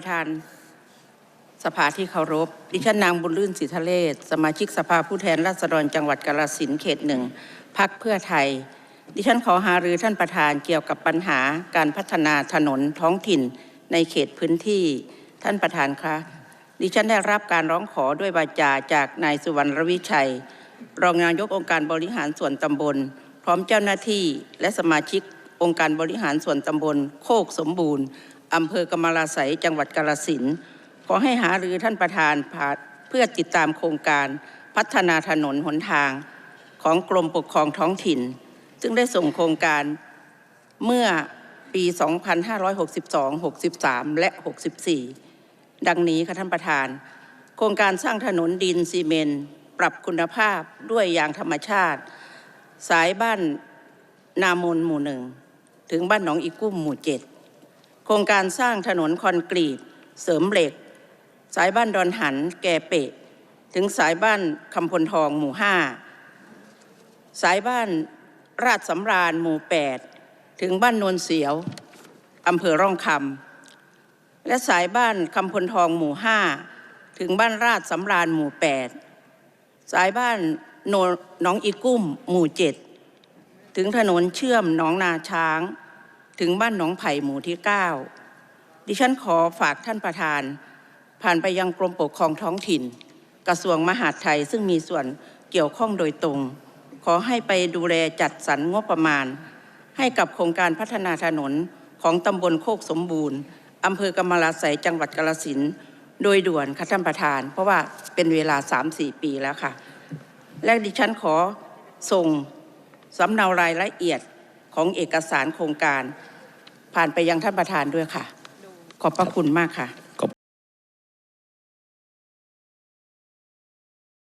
ประธานสภาที่เคารพ ดิฉันนางบุญลื่นศรีทะเลศสมาชิกสภาผู้แทนราษฎรจังหวัดกาฬสินธุ์เขตหนึ่งพักเพื่อไทย ดิฉันขอหารือท่านประธานเกี่ยวกับปัญหาการพัฒนาถนนท้องถิ่นในเขตพื้นที่ ท่านประธานคะ ดิฉันได้รับการร้องขอด้วยวาจาจากนายสุวรรณรวิชัย รองนายกองค์การบริหารส่วนตำบล พร้อมเจ้าหน้าที่และสมาชิกองค์การบริหารส่วนตำบลโคกสมบูรณ์ อำเภอกำมะลาไสยจังหวัดกาฬสินธุ์ขอให้หารือท่านประธานาเพื่อติดตามโครงการพัฒนาถนนหนทางของกรมปกครองท้องถิ่น ซึ่งได้ส่งโครงการเมื่อปี 2562 63 และ 64 ดังนี้ค่ะท่านประธาน โครงการสร้างถนนดินซีเมนปรับคุณภาพด้วยยางธรรมชาติ สายบ้านนามนหมู่หนึ่ง ถึงบ้านหนองอีกุ้มหมู่เจ็ด โครงการสร้างถนนคอนกรีต เสริมเหล็ก สายบ้านดอนหัน แก่เปะ ถึงสายบ้านคำพลทองหมู่ห้าสายบ้านราชสำราญหมู่แปดถึงบ้านโนนเสียวอำเภอร่องคำและสายบ้านคำพลทองหมู่ห้าถึงบ้านราชสำราญหมู่แปดสายบ้านนหนองอีกุ้มหมู่เจ็ดถึงถนนเชื่อมหนองนาช้าง ถึงบ้านหนองไผ่หมู่ที่เก้าดิฉันขอฝากท่านประธาน ผ่านไปยังกรมปกครองท้องถิ่น กระทรวงมหาดไทยซึ่งมีส่วนเกี่ยวข้องโดยตรง ขอให้ไปดูแลจัดสรรงบประมาณ ให้กับโครงการพัฒนาถนนของตำบลโคกสมบูรณ์อำเภอกำมะลาไสยจังหวัดกาฬสินธุ์โดยด่วนค่ะท่านประธาน เพราะว่าเป็นเวลา 3-4 ปีแล้วค่ะ และดิฉันขอส่งสำเนารายละเอียด ของเอกสารโครงการ ผ่านไปยังท่านประธานด้วยค่ะ ขอบพระคุณมากค่ะ